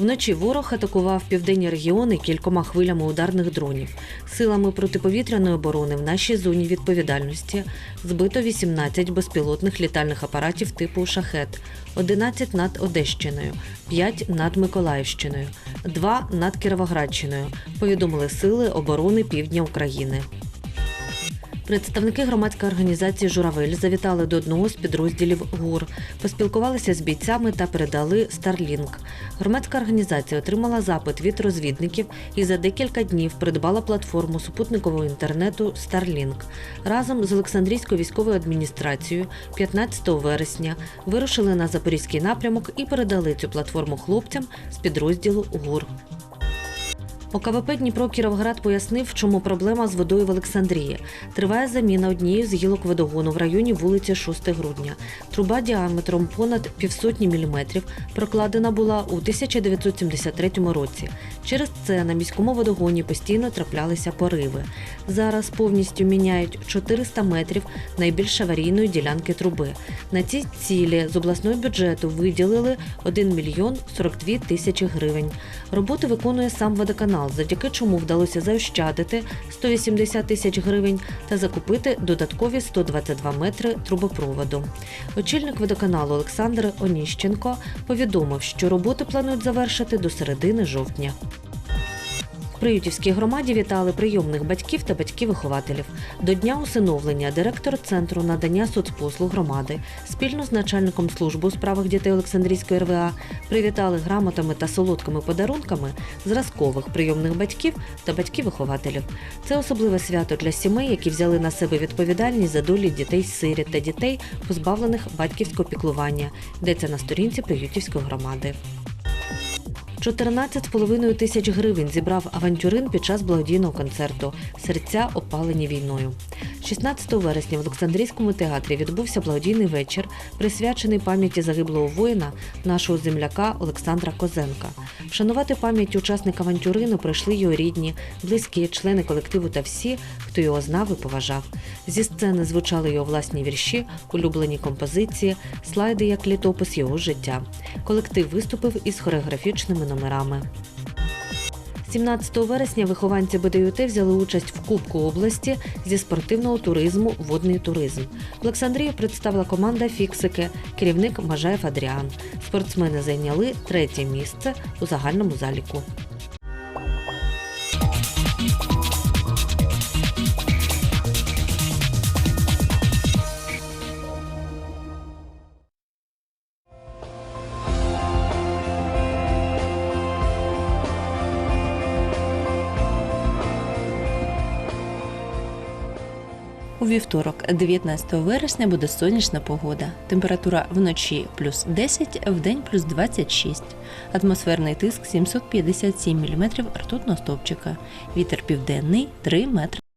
Вночі ворог атакував південні регіони кількома хвилями ударних дронів. Силами протиповітряної оборони в нашій зоні відповідальності збито 18 безпілотних літальних апаратів типу шахет, 11 над Одещиною, 5 над Миколаївщиною, 2 над Кіровоградщиною. Повідомили сили оборони Півдня України. Представники громадської організації Журавель завітали до одного з підрозділів ГУР, поспілкувалися з бійцями та передали Starlink. Громадська організація отримала запит від розвідників і за декілька днів придбала платформу супутникового інтернету Starlink. Разом з Олександрійською військовою адміністрацією 15 вересня вирушили на запорізький напрямок і передали цю платформу хлопцям з підрозділу ГУР. ОКВП Дніпро Кіровград пояснив, в чому проблема з водою в Олександрії. Триває заміна однієї з гілок водогону в районі вулиці 6 грудня. Труба діаметром понад півсотні міліметрів прокладена була у 1973 році. Через це на міському водогоні постійно траплялися пориви. Зараз повністю міняють 400 метрів найбільш аварійної ділянки труби. На ці цілі з обласного бюджету виділили 1 мільйон 42 тисячі гривень. Роботи виконує сам водоканал, завдяки чому вдалося заощадити 180 тисяч гривень та закупити додаткові 122 метри трубопроводу. Очільник водоканалу Олександр Оніщенко повідомив, що роботи планують завершити до середини жовтня. Приютівській громаді вітали прийомних батьків та батьків-вихователів. До дня усиновлення директор центру надання соцпослуг громади спільно з начальником служби у справах дітей Олександрійської РВА привітали грамотами та солодкими подарунками зразкових прийомних батьків та батьків-вихователів. Це особливе свято для сімей, які взяли на себе відповідальність за долі дітей-сиріт та дітей, позбавлених батьківського піклування. Йдеться на сторінці Приютівської громади. 14,5 тисяч гривень зібрав авантюрин під час благодійного концерту Серця опалені війною. 16 вересня в Олександрійському театрі відбувся благодійний вечір, присвячений пам'яті загиблого воїна, нашого земляка Олександра Козенка. Вшанувати пам'ять учасника авантюрину прийшли його рідні, близькі, члени колективу та всі, хто його знав і поважав. Зі сцени звучали його власні вірші, улюблені композиції, слайди як літопис його життя. Колектив виступив із хореографічними номерами. 17 вересня вихованці БДЮТ взяли участь в Кубку області зі спортивного туризму Водний туризм. Олександрію представила команда Фіксики, керівник Мажаєв Адріан. Спортсмени зайняли третє місце у загальному заліку. У вівторок, 19 вересня, буде сонячна погода. Температура вночі плюс 10, вдень плюс 26. Атмосферний тиск 757 мм ртутного стовпчика. Вітер південний 3 метри